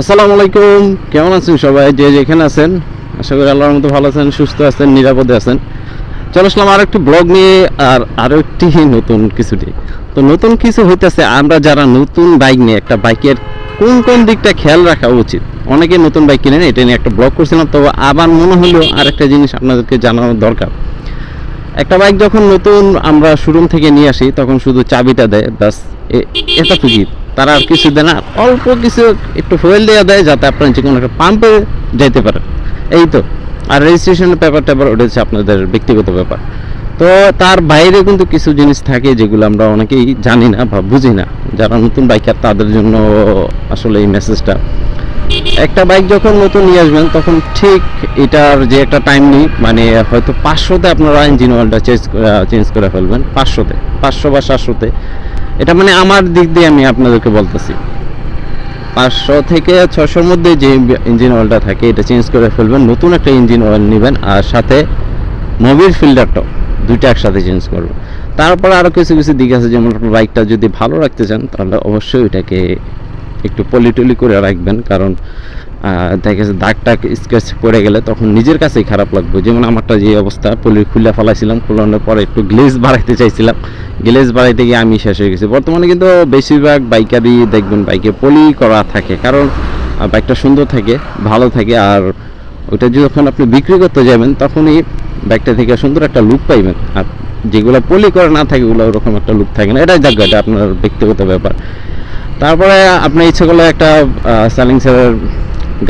আসসালামু আলাইকুম। কেমন আছেন সবাই? যে যেখানে আছেন আশা করি আল্লাহর মতো ভালো আছেন সুস্থ আছেন নিরাপদে আছেন। চলে আসলাম আর একটি ব্লগ নিয়ে আর আরও একটি নতুন কিছু নিয়ে। তো নতুন কিছু হইতেছে আমরা যারা নতুন বাইক নিয়ে একটা বাইকের কোন কোন দিকটা খেয়াল রাখা উচিত? অনেকে নতুন বাইক কিনেন এটা নিয়ে একটা ব্লগ করছিলাম তবে আবার মনে হলো আর একটা জিনিস আপনাদেরকে জানানো দরকার। একটা বাইক যখন নতুন আমরা শোরুম থেকে নিয়ে আসি, তখন শুধু চাবিটা দেয় বাস এতটুকুই তারা আর কিছু দেয় না। অল্প কিছু একটু ফুয়েল দেওয়া দেয়, যাতে আপনার যে কোনো একটা পাম্পে যেতে পারেন এই তো। আর রেজিস্ট্রেশনের পেপার টেপার ওটা হচ্ছে আপনাদের ব্যক্তিগত ব্যাপার। তো তার বাইরে কিন্তু কিছু জিনিস থাকে যেগুলো আমরা অনেকেই জানি না বা বুঝি না। যারা নতুন বাইকার তাদের জন্য আসলে এই মেসেজটা একটা বাইক যখন নতুন নিয়ে আসবেন, তখন ঠিক এটার যে একটা টাইম নেই মানে হয়তো পাঁচশোতে আপনারা ইঞ্জিন অয়েলটা চেঞ্জ চেঞ্জ করে ফেলবেন, পাঁচশোতে, পাঁচশো বা সাতশোতে। এটা মানে আমার দিক দিয়ে আমি আপনাদেরকে বলতেছি। পাঁচশো থেকে ছশোর মধ্যে যে ইঞ্জিন অয়েলটা থাকে, এটা চেঞ্জ করে ফেলবেন, নতুন একটা ইঞ্জিন অয়েল নেবেন, আর সাথে মোবিল ফিল্টারটাও দুইটা একসাথে চেঞ্জ করবেন। তারপর আরও কিছু কিছু দিক আছে, যেমন বাইকটা যদি ভালো রাখতে চান, তাহলে অবশ্যই ওইটাকে একটু পলিটলি করে রাখবেন, কারণ দেখা যাচ্ছে দাগ টাগ স্কেচ পড়ে গেলে তখন নিজের কাছেই খারাপ লাগবে। যেমন আমারটা যে অবস্থা, পলি খুলে ফেলাইছিলাম, খুলানোর পরে একটু গ্লেজ বাড়াইতে চাইছিলাম। গ্লেজ বাড়াইতে গিয়ে আমি শেষ হয়ে গেছি। বর্তমানে কিন্তু বেশিরভাগ বাইকারই দেখবেন বাইকে পলি করা থাকে, কারণ বাইকটা সুন্দর থাকে, ভালো থাকে, আর ওটা যখন আপনি বিক্রি করতে যাবেন, তখনই বাইকটা থেকে সুন্দর একটা লুক পাইবেন। আর যেগুলো পলি করা না থাকে, ওগুলো ওরকম একটা লুক থাকে না। এটাই দেখবে এটা আপনার ব্যক্তিগত ব্যাপার। তারপরে আপনি ইচ্ছে করলে একটা সাইলেন্সারের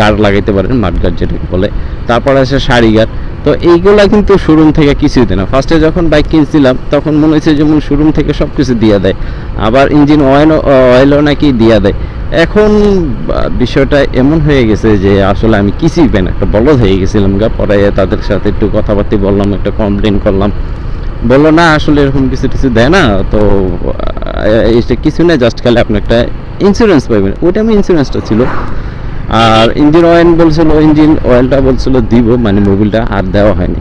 গার্ড লাগাইতে পারেন, মাঠ গার্ড যেটাকে বলে। তারপরে আছে শাড়ি গার্ড তো এইগুলা কিন্তু শোরুম থেকে কিছুই দেয় না। ফার্স্টে যখন বাইক কিনছিলাম, তখন মনে হয়েছে যেমন শোরুম থেকে সব কিছু দিয়ে দেয়। আবার ইঞ্জিন অয়েল অয়েলও নাকি দিয়ে দেয়। এখন বিষয়টা এমন হয়ে গেছে যে আসলে আমি কিছুই পেন একটা বলদ হয়ে গেছিলাম গা, পরে তাদের সাথে একটু কথাবার্তা বললাম, একটা কমপ্লেন করলাম। বলল, না, আসলে এরকম কিছু কিছু দেয় না, তো এটা কিছু না জাস্ট খালি আপনি একটা ইন্স্যুরেন্স পাবেন ওইটা আমি ইন্স্যুরেন্সটা ছিল। আর ইঞ্জিন অয়েল বলছিল, ইঞ্জিন অয়েলটা বলছিল দিব মানে মোবিলটা আর দেওয়া হয়নি।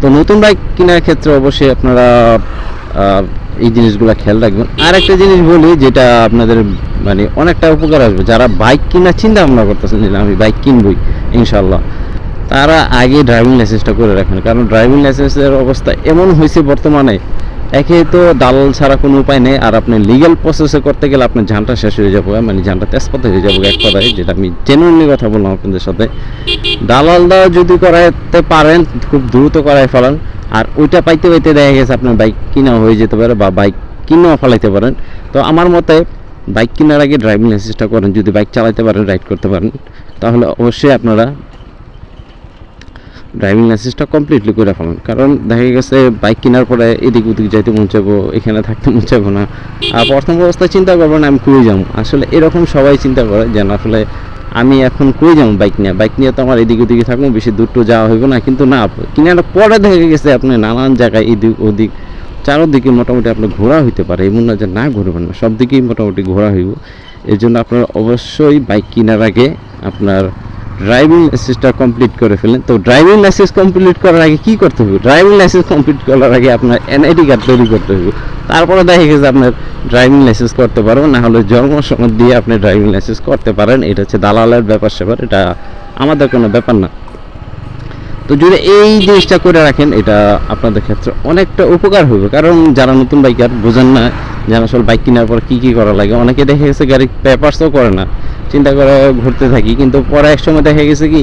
তো নতুন বাইক কেনার ক্ষেত্রে অবশ্যই আপনারা এই জিনিসগুলো খেয়াল রাখবেন। আর একটা জিনিস বলি, যেটা আপনাদের মানে অনেকটা উপকার আসবে। যারা বাইক কেনার চিন্তা ভাবনা করতেছেন যে আমি বাইক কিনবই ইনশাল্লাহ তারা আগে ড্রাইভিং লাইসেন্সটা করে রাখেন। কারণ ড্রাইভিং লাইসেন্সের অবস্থা এমন হয়েছে বর্তমানে, একে তো দালাল ছাড়া কোনো উপায় নেই, আর আপনি লিগ্যাল প্রসেসে করতে গেলে আপনার জানটা শেষ হয়ে যাব মানে জানটা তেজপাতা হয়ে যাব এক কথায়, যেটা আমি জেনুইনলি কথা বললাম আপনাদের সাথে। দালালদা যদি করাতে পারেন, খুব দ্রুত করাই ফেলান, আর ওইটা পাইতে পাইতে দেখা গেছে আপনার বাইক কিনা হয়ে যেতে পারে বা বাইক কিনেও ফেলাইতে পারেন। তো আমার মতে বাইক কেনার আগে ড্রাইভিং লাইসেন্সটা করেন, যদি বাইক চালাতে পারেন রাইড করতে পারেন, তাহলে অবশ্যই আপনারা ড্রাইভিং লাইসেন্সটা কমপ্লিটলি করে ফেলান। কারণ দেখা গেছে বাইক কেনার পরে এদিক ওদিক যাইতে মন চাইব, এখানে থাকতে মন চাইব না। আর প্রথম অবস্থায় চিন্তা করব না আমি কই যাব? আসলে এরকম সবাই চিন্তা করে যে আসলে আমি এখন কই যাব বাইক নিয়ে? বাইক নিয়ে তো আমার এদিক ওদিকে থাকব, বেশি দূর তো যাওয়া হইব না। কিন্তু না, কেনার পরে দেখা গেছে আপনি নানান জায়গায় এদিক ওদিক, চারোদিকে মোটামুটি আপনার ঘোরা হইতে পারে। এমন না যে না ঘুরবেন না সব দিকেই মোটামুটি ঘোরা হইব। এর জন্য আপনার অবশ্যই বাইক কেনার আগে আপনার ড্রাইভিং লাইসেন্সটা কমপ্লিট করে ফেলেন তো ড্রাইভিং লাইসেন্স কমপ্লিট করার আগে কী করতে হবে? ড্রাইভিং লাইসেন্স কমপ্লিট করার আগে আপনার এনআইডি কার্ড তৈরি করতে হবে। তারপরে দেখা গেছে আপনার ড্রাইভিং লাইসেন্স করতে পারবেন, না হলে জন্ম সময় দিয়ে আপনি ড্রাইভিং লাইসেন্স করতে পারেন। এটা হচ্ছে দালালের ব্যাপার স্যাপার এটা আমাদের কোনো ব্যাপার না। তো যদি এই জিনিসটা করে রাখেন, এটা আপনাদের ক্ষেত্রে অনেকটা উপকার হবে। কারণ যারা নতুন বাইকার বোঝেন না যে আসলে বাইক কেনার পর কি কি করা লাগে। অনেকে দেখে গেছে গাড়ি পেপারসও করে না। চিন্তা করে ঘুরতে থাকি। কিন্তু পরে এক সময় দেখা গেছে কি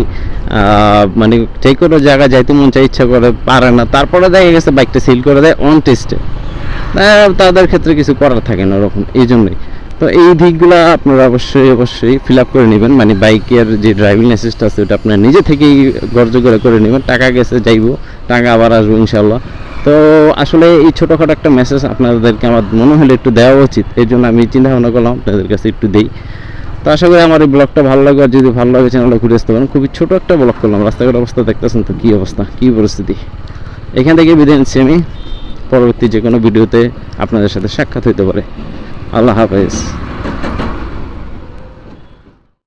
মানে যে কোনো জায়গায় যাইতে মন চাই ইচ্ছা করে, পারে না। তারপরে দেখা গেছে বাইকটা সিল করে দেয় অন টেস্টে তাদের ক্ষেত্রে কিছু করার থাকে না ওরকম। এই জন্যই তো এই দিকগুলো আপনারা অবশ্যই অবশ্যই ফিল আপ করে নেবেন। মানে বাইকের যে ড্রাইভিং লাইসেন্সটা আছে, ওটা আপনার নিজে থেকেই গর্জ করে করে নেবেন। টাকা গেছে, যাইবো। টাকা আবার আসব ইনশাল্লাহ তো আসলে এই ছোটোখাটো একটা মেসেজ আপনাদেরকে আমার মনে হলে একটু দেওয়া উচিত। এই জন্য আমি চিন্তা ভাবনা করলাম, আপনাদের কাছে একটু দেই। তো আশা করি আমার এই ব্লগটা ভালো লাগবে। আর যদি ভালো লাগে চ্যানেলটা ঘুরে আসতে পারেন। খুবই ছোটো একটা ব্লগ করলাম। রাস্তাঘাট অবস্থা দেখতেছেন তো, কী অবস্থা, কী পরিস্থিতি? এখান থেকে বিদায় নিচ্ছি আমি। পরবর্তী যে কোনো ভিডিওতে আপনাদের সাথে সাক্ষাৎ হইতে পারে। আল্লাহ হাফেজ।